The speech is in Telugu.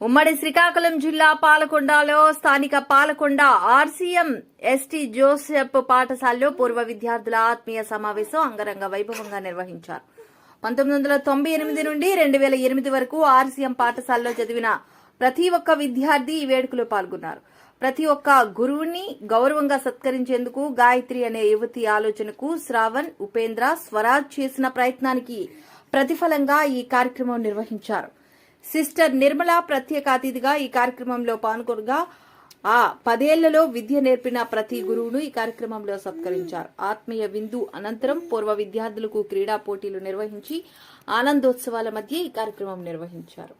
ఉమ్మడి శ్రీకాకుళం జిల్లా పాలకొండలో స్థానిక పాలకొండ ఆర్సీఎం ఎస్టీ జోసెఫ్ పాఠశాలలో పూర్వ విద్యార్థుల ఆత్మీయ సమావేశం అంగరంగ వైభవంగా నిర్వహించారు. పంతొమ్మిది వందల తొంభై ఎనిమిది నుండి రెండు వేల ఎనిమిది వరకు ఆర్సీఎం పాఠశాలలో చదివిన ప్రతి ఒక్క విద్యార్థి ఈ వేడుకలో పాల్గొన్నారు. ప్రతి ఒక్క గురువుని గౌరవంగా సత్కరించేందుకు గాయత్రి అనే యువతి ఆలోచనకు శ్రావణ్ ఉపేంద్ర స్వరాజ్ చేసిన ప్రయత్నానికి ప్రతిఫలంగా ఈ కార్యక్రమం నిర్వహించారు. సిస్టర్ నిర్మల ప్రత్యేక అతిథిగా ఈ కార్యక్రమంలో పాల్గొనగా ఆ పదేళ్ళలో విద్య నేర్పిన ప్రతి గురువును ఈ కార్యక్రమంలో సత్కరించారు. ఆత్మీయ విందు అనంతరం పూర్వ విద్యార్థులకు క్రీడా పోటీలు నిర్వహించి ఆనందోత్సవాల మధ్య ఈ కార్యక్రమం నిర్వహించారు.